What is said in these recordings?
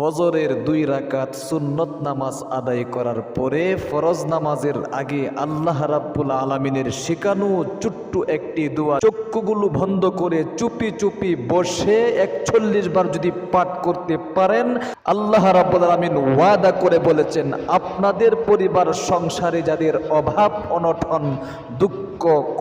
ফজরের দুই রাকাত সুন্নত নামাজ আদায় করার পরে ফরজ নামাজের আগে আল্লাহ রাব্বুল আলমিনের শেখানো চুট্টু একটি দোয়া চক্ষুগুলো বন্ধ করে চুপি চুপি বসে একচল্লিশ বার যদি পাঠ করতে পারেন, আল্লাহ রাব্বুল আলমিন ওয়াদা করে বলেছেন, আপনাদের পরিবার সংসারে যাদের অভাব, অনটন, দুঃখ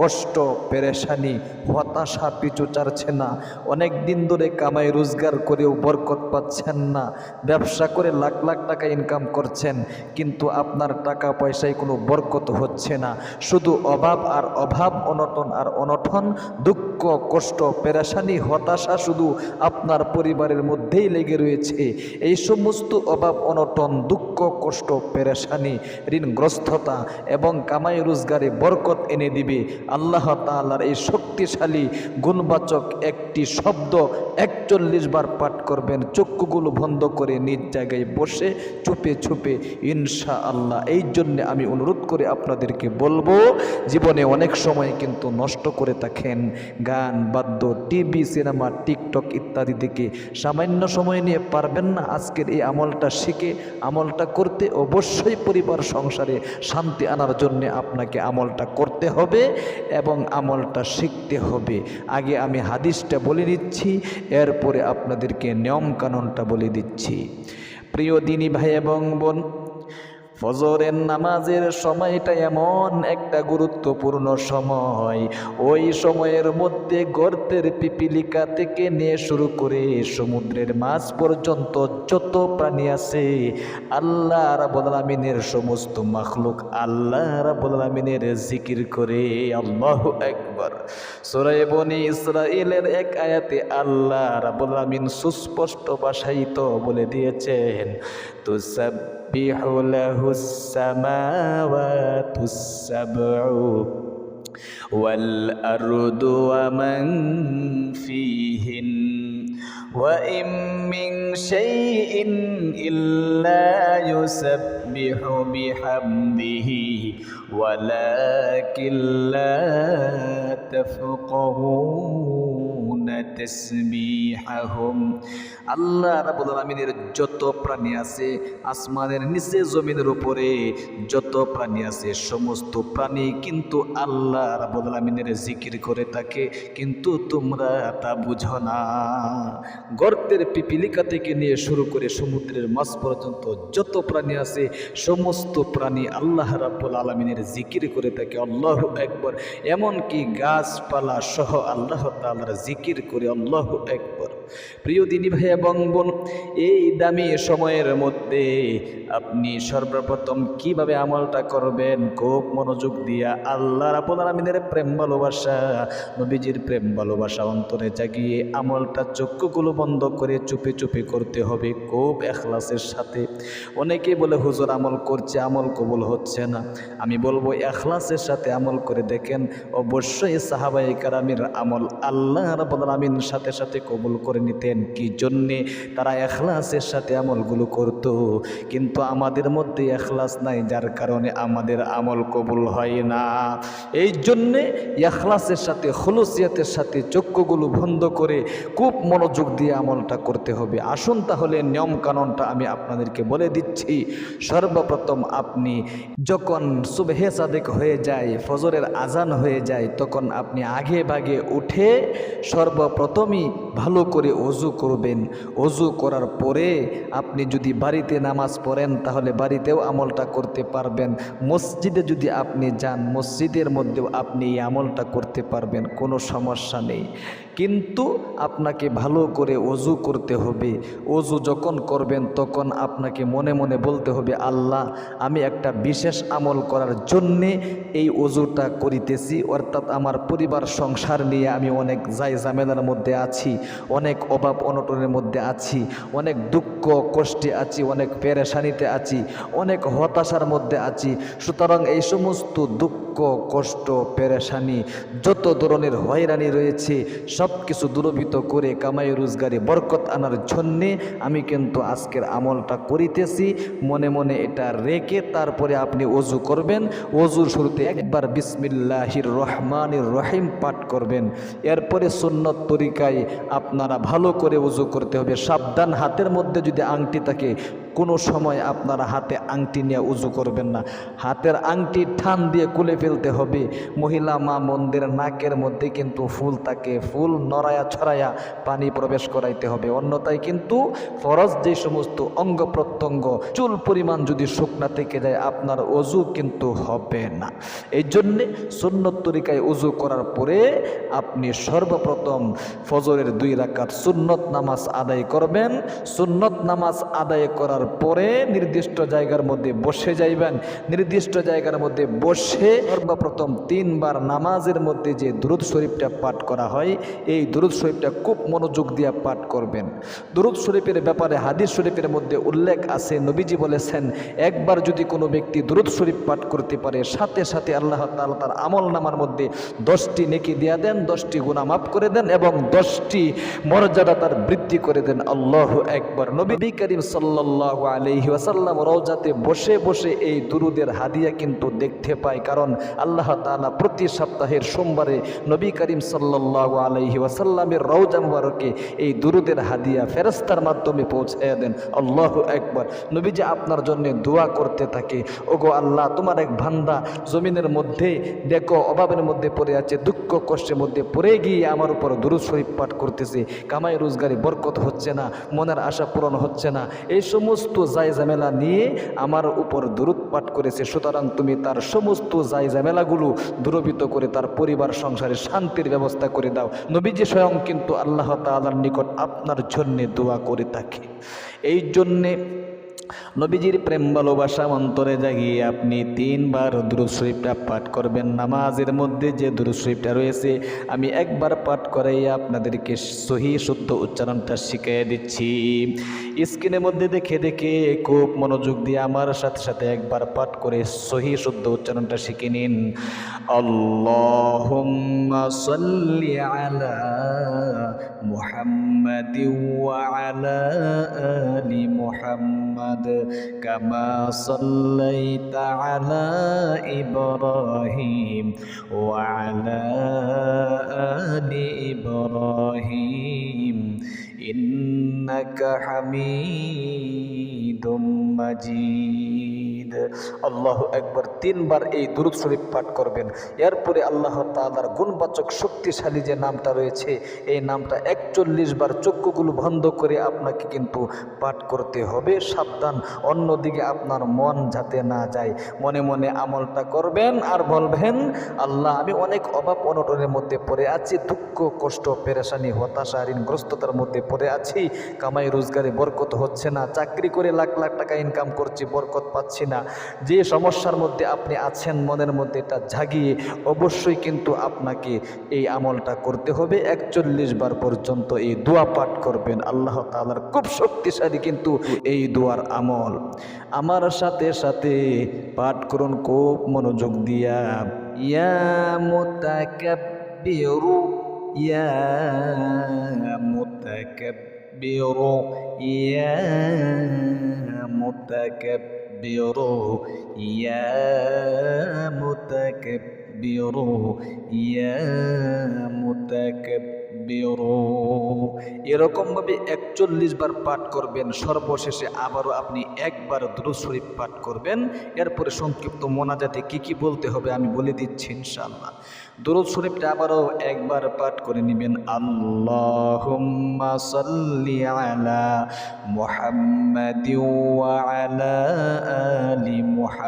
কষ্ট, পেরেশানি, হতাশা পিছু চারছে না। অনেক দিন ধরে কামাই, রোজগার করেও বরকত পাচ্ছেন না। ব্যবসা করে লাখ লাখ টাকা ইনকাম করছেন, কিন্তু আপনার টাকা পয়সায় কোনো বরকত হচ্ছে না। শুধু অভাব আর অভাব, অনটন আর অনটন, দুঃখ, কষ্ট, পেরেশানি, হতাশা শুধু আপনার পরিবারের মধ্যেই লেগে রয়েছে। এই সমস্ত অভাব, অনটন, দুঃখ, কষ্ট, পেরেশানি, ঋণগ্রস্ততা এবং কামাই, রোজগারে বরকত এনে দিবে। আল্লাহ তাআলার এই শক্তিশালী, গুণবাচক একটি শব্দ একচল্লিশ বার পাঠ করবেন, চক্ষুগুলো বন্ধ করে নিজ জায়গায় বসে চুপে চুপে ইনশা আল্লাহ এই জন্যে আমি অনুরোধ করে আপনাদেরকে বলব, জীবনে অনেক সময় কিন্তু নষ্ট করে থাকেন। গান, বাদ্য, টিভি, সিনেমা, টিকটক ইত্যাদি থেকে সামান্য সময় নিয়ে পারবেন না আজকের এই আমলটা শিখে, আমলটা করতে অবশ্যই পরিবার সংসারে শান্তি আনার জন্য আপনাকে আমলটা করতে হবে। এবং আমলটা শিখতে হবে। আগে আমি হাদিসটা বলে দিচ্ছি, এরপরে আপনাদেরকে নিয়মকানুনটা বলে দিচ্ছি। প্রিয় দিনী ভাই এবং বোন ফজরের নামাজের সময়টা এমন একটা গুরুত্বপূর্ণ সময়। ওই সময়ের মধ্যে গর্তের পিপিলিকা থেকে নিয়ে শুরু করে সমুদ্রের মাছ পর্যন্ত যত প্রাণী আছে, আল্লাহ রাবুল আমিনের সমস্ত মাখলুক আল্লাহ রাবুল আমিনের জিকির করে, আল্লাহ একবার সোরাই বনি ইসরায়েলের এক আয়াতে আল্লাহ রাবুল আমিন সুস্পষ্ট ভাষাই তো বলে দিয়েছেন تسبح له السماوات السبع والأرض ومن فيهن وإن من شيء إلا يسبح بحمده ولكن لا تفقهون. তাসবিহাহুম আল্লাহ রাব্বুল আলামিনের যত প্রাণী আছে, আসমানের নিচে, জমিনের উপরে, যত প্রাণী আছে, সমস্ত প্রাণী কিন্তু আল্লাহ রাব্বুল আলামিনের জিকির করে থাকে। কিন্তু তোমরা তা বুঝো না। গর্তের পিপিলিকা থেকে নিয়ে শুরু করে সমুদ্রের মাছ পর্যন্ত যত প্রাণী আছে, সমস্ত প্রাণী আল্লাহ রাব্বুল আলামিনের জিকির করে থাকে। আল্লাহ একবার এমনকি গাছপালা সহ আল্লাহ তাআলার জিকির করে আল্লাহ একবার প্রিয় দিনী ভাই এবং বোন এই দামি সময়ের মধ্যে আপনি সর্বপ্রথম কীভাবে আমলটা করবেন? খুব মনোযোগ দিয়া আল্লাহর আপনার আলমিনের প্রেম ভালোবাসা, নবীজির প্রেম ভালোবাসা অন্তরে জাগিয়ে আমলটা চক্ষুগুলো বন্ধ করে চুপে চুপে করতে হবে খুব এখলাসের সাথে। অনেকে বলে, হুজুর, আমল করছে, আমল কবুল হচ্ছে না। আমি বলব, এখলাসের সাথে আমল করে দেখেন, অবশ্যই সাহাবাই কারামির আমল আল্লাহ রাবুল আলমিন সাথে সাথে কবুল করে নিতেন। কি জন্যে তারা এখলাসের সাথে আমলগুলো করত? কিন্তু আমাদের মধ্যে এখলাস নাই, যার কারণে আমাদের আমল কবুল হয় না। এই জন্যে এখলাসের সাথে হলুসিয়াতের সাথে চক্ষুগুলো বন্ধ করে খুব মনোযোগ দিয়ে আমলটা করতে হবে। আসুন তাহলে নিয়ম কানুনটা আমি আপনাদেরকে বলে দিচ্ছি। সর্বপ্রথম আপনি যখন সুবহে সাদেক হয়ে যায়, ফজরের আজান হয়ে যায়, তখন আপনি আগে ভাগে উঠে সর্বপ্রথমই ভালো করে অজু করবেন। অজু করার পরে আপনি যদি বাড়িতে নামাজ পড়েন, তাহলে বাড়িতেও আমলটা করতে পারবেন। মসজিদে যদি আপনি যান, মসজিদের মধ্যেও আপনি এই আমলটা করতে পারবেন, কোনো সমস্যা নেই। কিন্তু আপনাকে ভালো করে অজু করতে হবে। অজু যখন করবেন তখন আপনাকে মনে মনে বলতে হবে, আল্লাহ, আমি একটা বিশেষ আমল করার জন্যে এই অজুটা করিতেছি। অর্থাৎ আমার পরিবার সংসার নিয়ে আমি অনেক যাই ঝামেলার মধ্যে আছি, অনেক অভাব অনটনের মধ্যে আছি, অনেক দুঃখ কষ্টে আছি, অনেক পেরেশানিতে আছি, অনেক হতাশার মধ্যে আছি। সুতরাং এই সমস্ত দুঃখ কষ্ট, পেরেশানি, যত ধরনের হয়রানি রয়েছে সব কিছু দূরভূত করে কামাই রোজগারে বরকত আনার জন্যে আমি কিন্তু আজকের আমলটা করিতেছি। মনে মনে এটা রেখে তারপরে আপনি অজু করবেন। অজুর শুরুতে একবার বিসমিল্লাহির রহমানির রহিম পাঠ করবেন। এরপরে সুন্নত তরিকায় আপনারা ভালো করে উজু করতে হবে। সাবধান হাতের মধ্যে যদি আংটি থাকে কোনো সময় আপনারা হাতে আংটি নিয়ে উজু করবেন না। হাতের আংটি ঠান দিয়ে কুলে ফেলতে হবে। মহিলা মা মন্দির নাকের মধ্যে কিন্তু ফুল তাকে ফুল নড়ায়া ছড়ায়া পানি প্রবেশ করাইতে হবে। অন্যথায় কিন্তু ফরজ যে সমস্ত অঙ্গ প্রত্যঙ্গ, চুল পরিমাণ যদি শুকনা থেকে যায়, আপনার অজু কিন্তু হবে না। এই জন্যে সুন্নত তরিকায় উজু করার পরে আপনি সর্বপ্রথম ফজরের দুই রাকাত সুন্নত নামাজ আদায় করবেন। সুন্নত নামাজ আদায় করার পরে নির্দিষ্ট জায়গার মধ্যে বসে যাইবেন। নির্দিষ্ট জায়গার মধ্যে বসে সর্বপ্রথম তিনবার নামাজের মধ্যে যে দুরুদ শরীফটা পাঠ করা হয়, এই দুরুদ শরীফটা খুব মনোযোগ দিয়ে পাঠ করবেন। দুরুদ শরীফের ব্যাপারে, হাদিস শরীফের মধ্যে উল্লেখ আছে, নবীজি বলেছেন, একবার যদি কোনো ব্যক্তি দুরুদ শরীফ পাঠ করতে পারে, সাথে সাথে আল্লাহ তাআলা তার আমল নামার মধ্যে দশটি নেকি দিয়া দেন, দশটি গুণা মাফ করে দেন এবং দশটি মর্যাদা তার বৃদ্ধি করে দেন। আল্লাহ একবার নবী করিম সাল্লাহ আলহি ওয়াসাল্লাম রওজাতে বসে বসে এই দুরুদের হাদিয়া কিন্তু দেখতে পাই কারণ আল্লাহ তাআলা প্রতি সপ্তাহের সোমবারে নবী করিম সাল্লাহ আলহি ওয়াসাল্লামের রওজা মুবারকে এই দুরুদের হাদিয়া ফেরস্তার মাধ্যমে পৌঁছাইয়া দেন। আল্লাহ একবার নবীজি আপনার জন্য দোয়া করতে থাকে, ওগো আল্লাহ, তোমার এক ভান্দা জমিনের মধ্যে, দেখো, অভাবের মধ্যে পড়ে আছে, দুঃখ, কষ্টের মধ্যে পড়ে গিয়ে আমার উপর দুরুদ শরীফ পাঠ করতেছে। কামাই রোজগারি বরকত হচ্ছে না, মনের আশা পূরণ হচ্ছে না। এই সমস্ত জায় ঝামেলা নিয়ে আমার উপর দূরত পাঠ করেছে। সুতরাং তুমি তার সমস্ত জায় ঝামেলাগুলো দূরবিত করে তার পরিবার, সংসারে শান্তির ব্যবস্থা করে দাও। নবীজি স্বয়ং কিন্তু আল্লাহ তালার নিকট আপনার জন্যে দোয়া করে থাকে। এই জন্যে নবীজির প্রেম ভালোবাসা অন্তরে জাগিয়ে আপনি তিনবার দুরুদ শরীফটা পাঠ করবেন। নামাজের মধ্যে যে দুরুদ শরীফটা রয়েছে, আমি একবার পাঠ করাই আপনাদেরকে সহি শুদ্ধ উচ্চারণটা শিখিয়ে দিচ্ছি। স্ক্রিনের মধ্যে দেখে দেখে খুব মনোযোগ দিয়ে আমার সাথে সাথে একবার পাঠ করে সহি শুদ্ধ উচ্চারণটা শিখে নিন। আল্লাহুম্মা সাল্লি আলা মুহাম্মাদিন ওয়া আলা আলি মুহাম্মাদ। কামা সাল্লাইতা আলা ইব্রাহিম ওয়া আলা আলি ইব্রাহিম ইন্নাকা হামিদুম মাজিদ আল্লাহ একবার তিনবার এই দুরুদ শরীফ পাঠ করবেন। এরপরে আল্লাহ তাআলার গুণবাচক শক্তিশালী যে নামটা রয়েছে, এই নামটা একচল্লিশ চক্ষুগুলো বন্ধ করে আপনাকে কিন্তু পাঠ করতে হবে। সাবধান, অন্যদিকে আপনার মন যাতে না যায়। মনে মনে আমলটা করবেন আর বলবেন, আল্লাহ, আমি অনেক অভাব অনটনের মধ্যে পড়ে আছি, দুঃখ, কষ্ট, পেরেশানি, হতাশা, ঋণগ্রস্ততার মধ্যে পড়ে আছি। কামাই রোজগারে বরকত হচ্ছে না। চাকরি করে লাখ লাখ টাকা ইনকাম করছি, বরকত পাচ্ছি না। যে সমস্যার মধ্যে আপনি আছেন, মনের মধ্যে এটা জাগিয়ে অবশ্যই কিন্তু আপনাকে এই আমলটা করতে হবে। একচল্লিশ বার পর্যন্ত এই দোয়া পাঠ করবেন। আল্লাহ তালার খুব শক্তিশালী কিন্তু এই দোয়ার আমল। আমার সাথে সাথে পাঠ করুন, খুব মনোযোগ দিয়া। ইয়া মুতাকাব্বিরু ইয়া মুতাকাব্বিরু ইয়া মুতাকাব্বিরু ইয়া মুতাকাব্বিরু ইয়া মুতাকাব্বিরু। এরকমভাবে একচল্লিশ বার পাঠ করবেন, সর্বশেষে আবারও আপনি একবার দুরূদ শরীফ পাঠ করবেন। এরপরে সংক্ষিপ্ত মোনাজাতে কি কি বলতে হবে আমি বলে দিচ্ছি ইনশাআল্লাহ। দুরূদ শরীফটা আবারও একবার পাঠ করে নেবেন, আল্লাহুম্মা সাল্লি আলা মুহাম্মাদিন ওয়া আলা মুহাম্মাদ।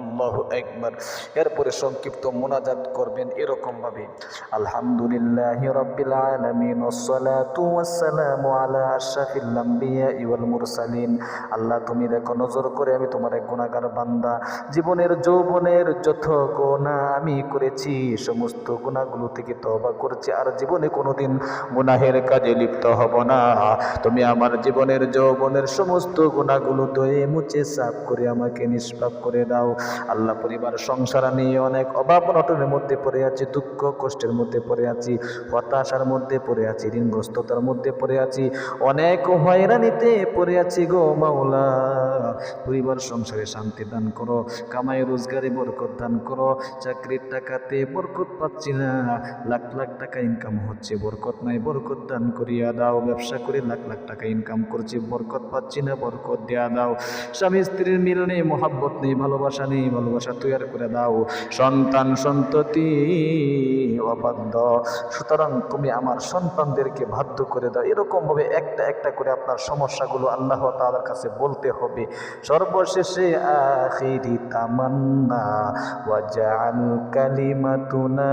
আল্লাহ একবার এরপরে সংক্ষিপ্ত মোনাজাত করবেন এরকম ভাবে আলহামদুলিল্লাহ রব্বিল আলামিন ওয়াসসালামু আলা আশরাফিল আম্বিয়া ওয়াল মুরসালিন। আল্লাহ, তুমি দেখো, নজর করে আমি তোমার এক গুণাগার বান্দা। জীবনের যৌবনের যত গুণা আমি করেছি, সমস্ত গুণাগুলো থেকে তবা করেছি, আর জীবনে কোনোদিন গুনাহের কাজে লিপ্ত হব না। তুমি আমার জীবনের যৌবনের সমস্ত গুণাগুলো ধুয়ে মুছে, সাফ করে আমাকে নিষ্পাপ করে দাও। আল্লাহ পরিবার, সংসার নিয়ে অনেক অভাব অনটনের মধ্যে পড়ে আছি, দুঃখ কষ্টের মধ্যে পড়ে আছি, হতাশার মধ্যে পড়ে আছি, ঋণগ্রস্ততার মধ্যে পড়ে আছি, অনেক হয়রানিতে পড়ে আছি গো মাওলা। পরিবার, সংসারে শান্তি দান করো, কামাই, রোজগারে বরকত দান করো, চাকরির টাকাতে বরকত পাচ্ছি না, লাখ লাখ টাকা ইনকাম হচ্ছে, বরকত নাই, বরকত দান করিয়া দাও, ব্যবসা করে লাখ লাখ টাকা ইনকাম করছি, বরকত পাচ্ছি না, বরকত দেয়া দাও। স্বামী স্ত্রীর মিল নেই মোহাব্বত নেই, ভালোবাসা নেই ভালোবাসা তৈরি করে দাও। সন্তান, সন্ততি, অবাধ্য। সুতরাং তুমি আমার সন্তানদেরকে বাধ্য করে দাও। এরকমভাবে একটা একটা করে আপনার সমস্যাগুলো আল্লাহ তাদের কাছে বলতে হবে। সর্বশেষে আখিরি তামান্না ওয়াজাল কালিমাতুনা।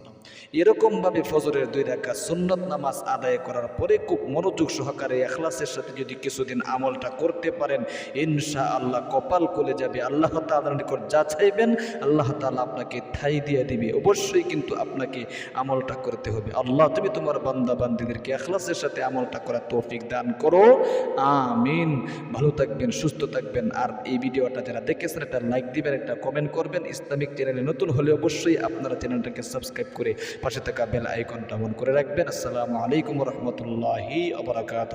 এরকমভাবে ফজরের দুই রাখা সুন্নত নামাজ আদায় করার পরে খুব মনোযোগ সহকারে এখলাসের সাথে যদি কিছুদিন আমলটা করতে পারেন ইনশা আল্লাহ কপাল কোলে যাবে। আল্লাহ তাআলার নিকট যা চাইবেন, আল্লাহ তালা আপনাকে ঠাই দিয়ে দিবে। অবশ্যই কিন্তু আপনাকে আমলটা করতে হবে। আল্লাহ তুমি তোমার বান্দা বান্দিদেরকে এখলাসের সাথে আমলটা করার তৌফিক দান করো। আমিন। ভালো থাকবেন, সুস্থ থাকবেন। আর এই ভিডিওটা যারা দেখেছেন, একটা লাইক দিবেন, একটা কমেন্ট করবেন। ইসলামিক চ্যানেলে নতুন হলে অবশ্যই আপনারা চ্যানেলটাকে সাবস্ক্রাইব করে পাশে থাকা বেল আইকনটা অন করে রাখবেন। আসসালামু আলাইকুম রহমতুল্লাহি আবরাকাত